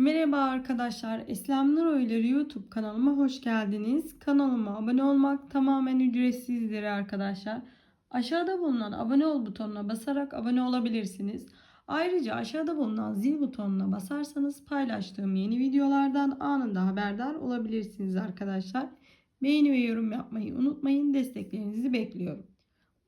Merhaba arkadaşlar. Eslem Nur Oyları YouTube kanalıma hoş geldiniz. Kanalıma abone olmak tamamen ücretsizdir arkadaşlar. Aşağıda bulunan abone ol butonuna basarak abone olabilirsiniz. Ayrıca aşağıda bulunan zil butonuna basarsanız paylaştığım yeni videolardan anında haberdar olabilirsiniz arkadaşlar. Beğeni ve yorum yapmayı unutmayın. Desteklerinizi bekliyorum.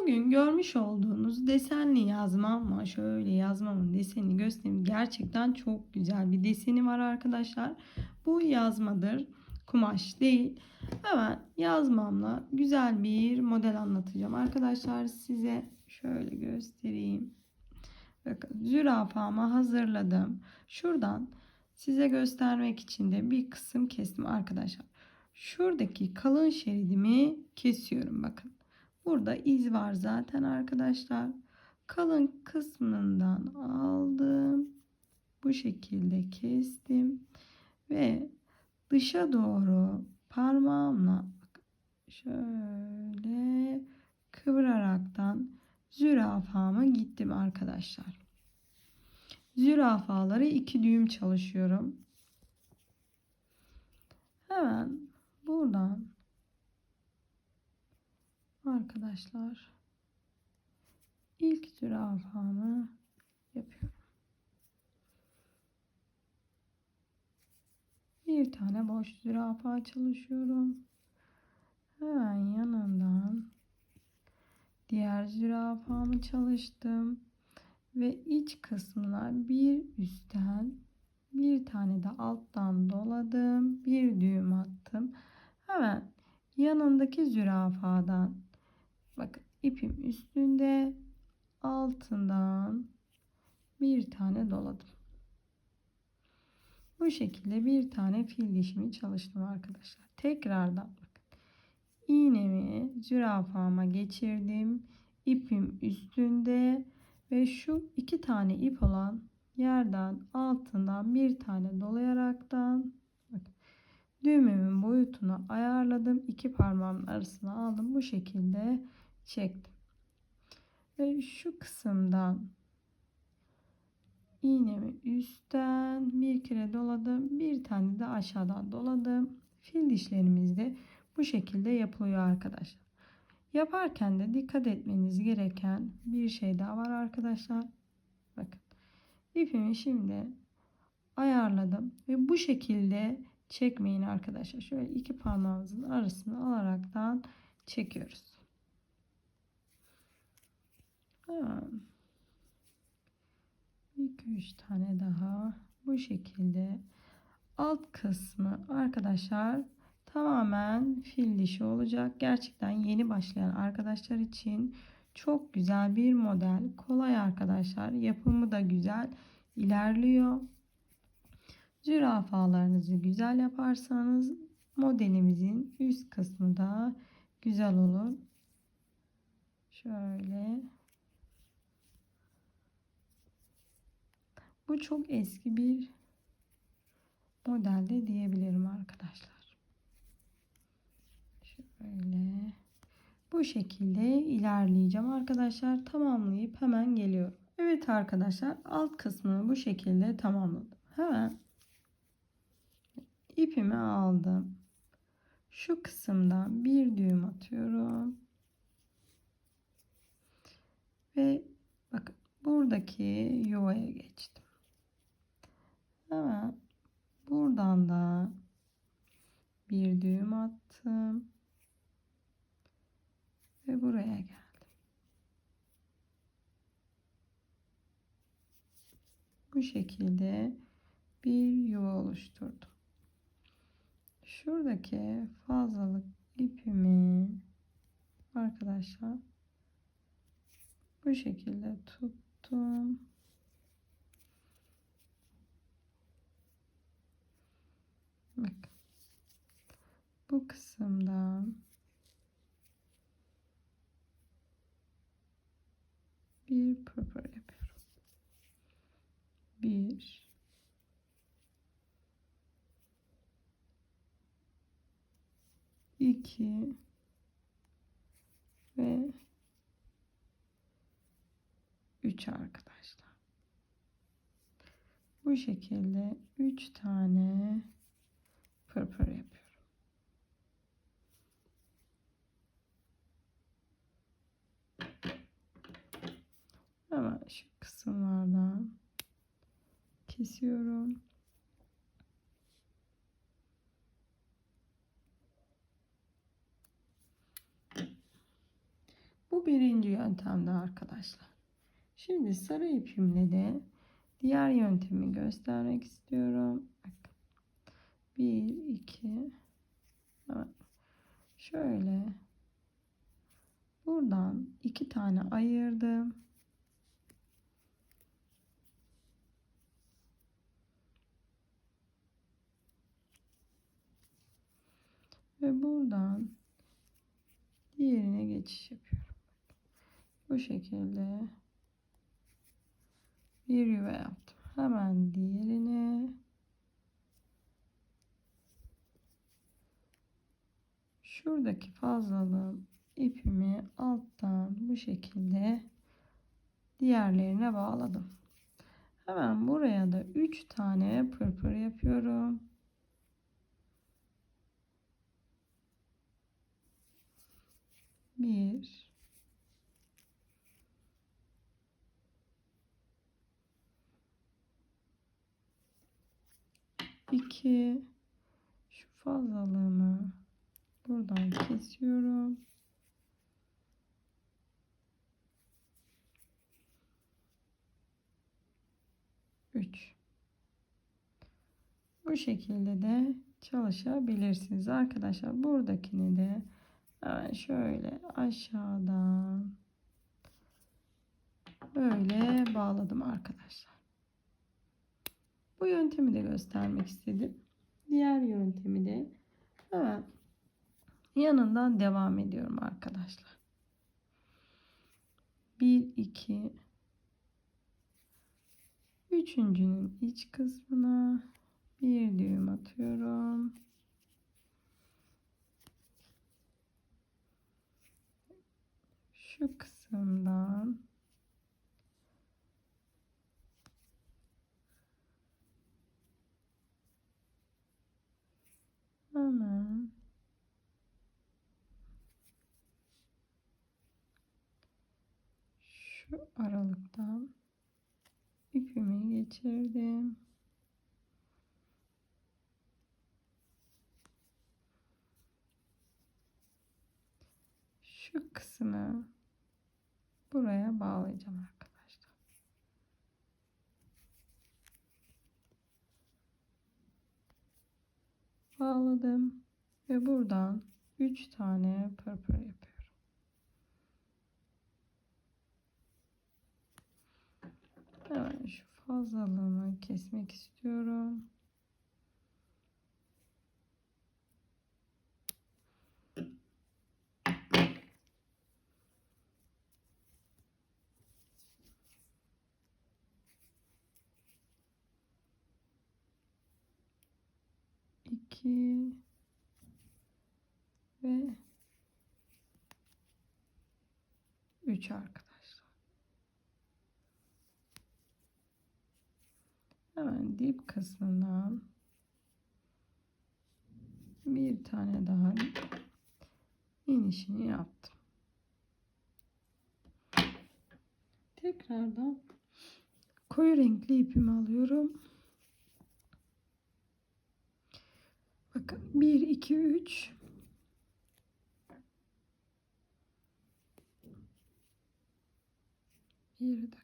Bugün görmüş olduğunuz desenli yazmam var. Şöyle yazmamın desenini göstereyim. Gerçekten çok güzel bir deseni var arkadaşlar. Bu yazmadır. Kumaş değil. Hemen yazmamla güzel bir model anlatacağım. Arkadaşlar size şöyle göstereyim. Bakın zürafamı hazırladım. Şuradan size göstermek için de bir kısım kestim arkadaşlar. Şuradaki kalın şeridimi kesiyorum bakın. Burada iz var zaten arkadaşlar. Kalın kısmından aldım. Bu şekilde kestim. Ve dışa doğru parmağımla şöyle kıvıraraktan zürafama gittim arkadaşlar. Zürafaları iki düğüm çalışıyorum. Hemen buradan arkadaşlar ilk zürafamı yapıyorum. Bir tane boş zürafa çalışıyorum. Hemen yanından diğer zürafamı çalıştım ve iç kısmına bir üstten bir tane de alttan doladım. Bir düğüm attım. Hemen yanındaki zürafadan bakın ipim üstünde altından bir tane doladım. Bu şekilde bir tane fil dişimi çalıştım arkadaşlar. Tekrardan bakın. iğnemi zürafama geçirdim. İpim üstünde ve şu iki tane ip olan yerden altından bir tane dolayaraktan bakın, düğmemin boyutunu ayarladım. İki parmağımın arasına aldım. Bu şekilde çektim. Ve şu kısımdan iğnemi üstten bir kere doladım. Bir tane de aşağıdan doladım. Fil dişlerimiz de bu şekilde yapılıyor arkadaşlar. Yaparken de dikkat etmeniz gereken bir şey daha var arkadaşlar. Bakın. İpimi şimdi ayarladım ve bu şekilde çekmeyin arkadaşlar. Şöyle iki parmağımızın arasını alaraktan çekiyoruz. Tamam. 2-3 tane daha bu şekilde alt kısmı arkadaşlar tamamen fil dişi olacak. Gerçekten yeni başlayan arkadaşlar için çok güzel bir model. Kolay arkadaşlar. Yapımı da güzel. ilerliyor. Zürafalarınızı güzel yaparsanız modelimizin üst kısmı da güzel olur. Şöyle. Bu çok eski bir modelde diyebilirim arkadaşlar. Şöyle. Bu şekilde ilerleyeceğim arkadaşlar. Tamamlayıp hemen geliyorum. Evet arkadaşlar alt kısmını bu şekilde tamamladım. Hemen ipimi aldım. Şu kısımdan bir düğüm atıyorum. Ve bakın buradaki yuvaya geçtim. Hemen buradan da bir düğüm attım. Ve buraya geldim. Bu şekilde bir yuva oluşturdum. Şuradaki fazlalık ipimi arkadaşlar bu şekilde tuttum. Bak. Bu kısımdan bir pırpır yapıyorum. Bir iki ve üç arkadaşlar. Bu şekilde 3 tane pırpır yapıyorum. Hemen şu kısımlardan kesiyorum. Bu birinci yöntemde arkadaşlar. Şimdi sarı ipimle de diğer yöntemi göstermek istiyorum. Bir, iki. Evet. Şöyle. Buradan iki tane ayırdım. Ve buradan diğerine geçiş yapıyorum. Bu şekilde bir yuva yaptım. Hemen diğerine şuradaki fazlalığım ipimi alttan bu şekilde diğerlerine bağladım. Hemen buraya da 3 tane pırpır yapıyorum. Bir, iki, şu fazlalığımı buradan kesiyorum. Üç. Bu şekilde de çalışabilirsiniz arkadaşlar. Buradakini de hemen şöyle aşağıdan böyle bağladım arkadaşlar. Bu yöntemi de göstermek istedim. Diğer yöntemi de hemen yanından devam ediyorum arkadaşlar. 1 2 Üçüncünün iç kısmına bir düğüm atıyorum. Şu kısımdan hemen şu aralıktan ipimi geçirdim. Şu kısmı buraya bağlayacağım arkadaşlar. Bağladım ve buradan 3 tane pırpır yapıyorum. Hemen şu fazlalığını kesmek istiyorum. iki ve üç arkadaşlar. Hemen dip kısmından bir tane daha inişini yaptım. Tekrardan koyu renkli ipimi alıyorum. Bakın 1 2 3 Bir dakika.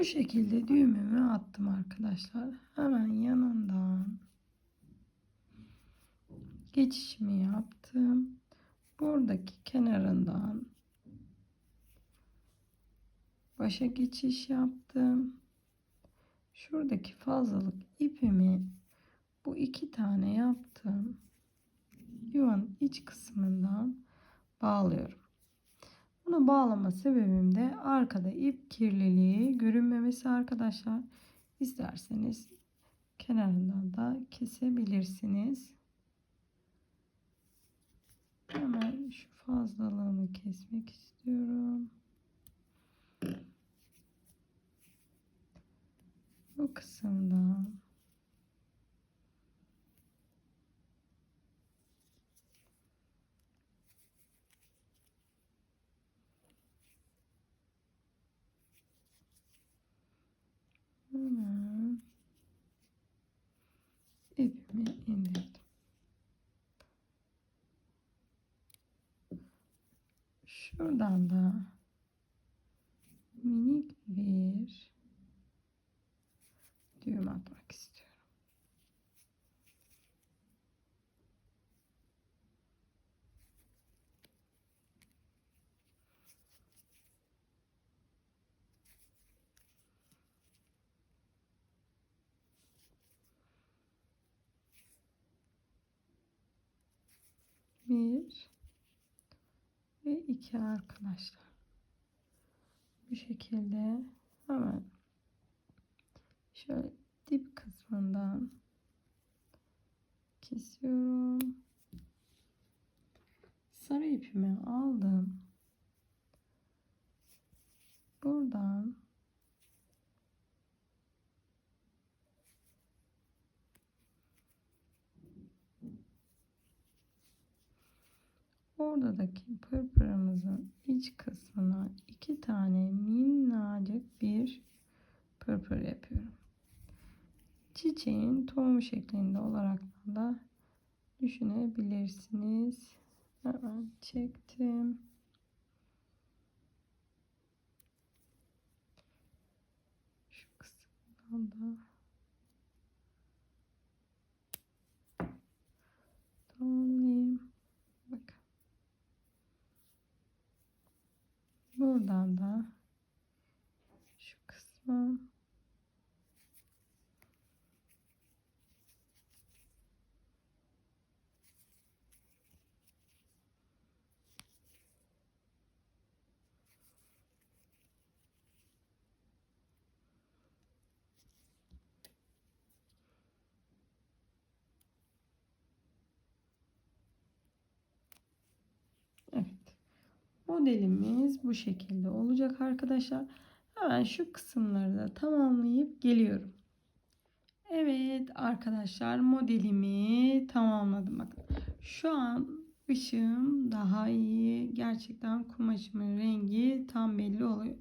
Bu şekilde düğümümü attım arkadaşlar. Hemen yanından geçişimi yaptım. Buradaki kenarından başa geçiş yaptım. Şuradaki fazlalık ipimi bu iki tane yaptım. Yuvanın iç kısmından bağlıyorum. Bunu bağlama sebebim de arkada ip kirliliği görünmemesi arkadaşlar. İsterseniz kenarından da kesebilirsiniz. Hemen şu fazlalığını kesmek istiyorum. Bu kısımdan ipimi indirdim. Şuradan da minik bir düğüm atmak istiyorum. Bir ve iki arkadaşlar. Bu şekilde hemen şöyle dip kısmından kesiyorum. Sarı ipimi aldım. Buradan Oradaki pırpırımızın iç kısmına iki tane minnacık bir pırpır yapıyorum. Çiçeğin tohum şeklinde olarak da düşünebilirsiniz. Hemen çektim. Şu kısımdan da tamamlayayım. Bakın. Buradan da şu kısmı Evet. Modelimiz bu şekilde olacak arkadaşlar. Hemen şu kısımları da tamamlayıp geliyorum. Evet arkadaşlar modelimi tamamladım. Bakın şu an ışığım daha iyi. Gerçekten kumaşımın rengi tam belli oluyor.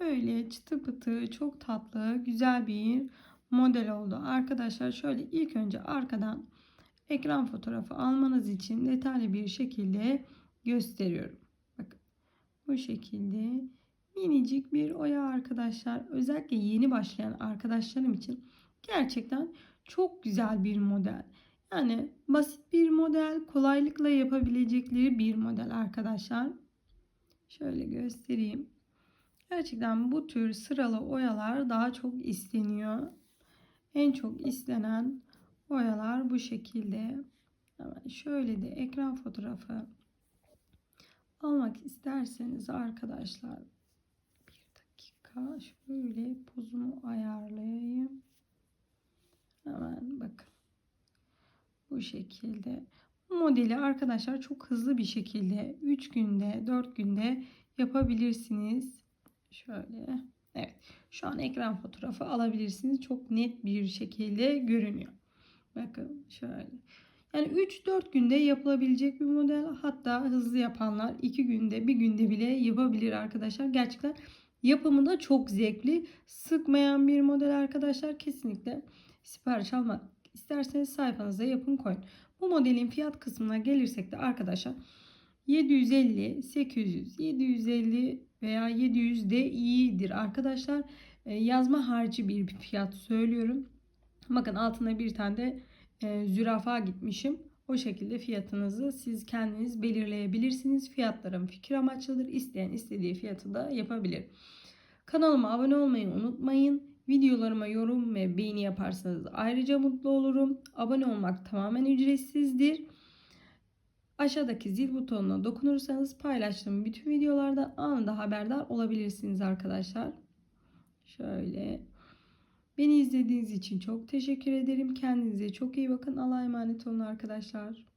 Böyle çıtı pıtı çok tatlı güzel bir model oldu. Arkadaşlar şöyle ilk önce arkadan ekran fotoğrafı almanız için detaylı bir şekilde gösteriyorum. Bu şekilde minicik bir oya arkadaşlar. Özellikle yeni başlayan arkadaşlarım için gerçekten çok güzel bir model. Yani basit bir model, kolaylıkla yapabilecekleri bir model arkadaşlar. Şöyle göstereyim. Gerçekten bu tür sıralı oyalar daha çok isteniyor. En çok istenen oyalar bu şekilde. Hemen şöyle de ekran fotoğrafı almak isterseniz arkadaşlar bir dakika şöyle pozumu ayarlayayım. Hemen bakın. Bu şekilde. Modeli arkadaşlar çok hızlı bir şekilde 3 günde 4 günde yapabilirsiniz. Şöyle. Evet. Şu an ekran fotoğrafı alabilirsiniz. Çok net bir şekilde görünüyor. Bakın şöyle. Yani 3-4 günde yapılabilecek bir model. Hatta hızlı yapanlar 2 günde, 1 günde bile yapabilir arkadaşlar. Gerçekten yapımı da çok zevkli. Sıkmayan bir model arkadaşlar. Kesinlikle sipariş almak isterseniz sayfanıza yapın koyun. Bu modelin fiyat kısmına gelirsek de arkadaşlar 750, 800, 750 veya 700 de iyidir arkadaşlar. Ee, yazma harcı bir fiyat söylüyorum. Bakın altına bir tane de e, zürafa gitmişim. O şekilde fiyatınızı siz kendiniz belirleyebilirsiniz. Fiyatlarım fikir amaçlıdır. İsteyen istediği fiyatı da yapabilir. Kanalıma abone olmayı unutmayın. Videolarıma yorum ve beğeni yaparsanız ayrıca mutlu olurum. Abone olmak tamamen ücretsizdir. Aşağıdaki zil butonuna dokunursanız paylaştığım bütün videolarda anında haberdar olabilirsiniz arkadaşlar. Şöyle. Beni izlediğiniz için çok teşekkür ederim. Kendinize çok iyi bakın. Allah'a emanet olun arkadaşlar.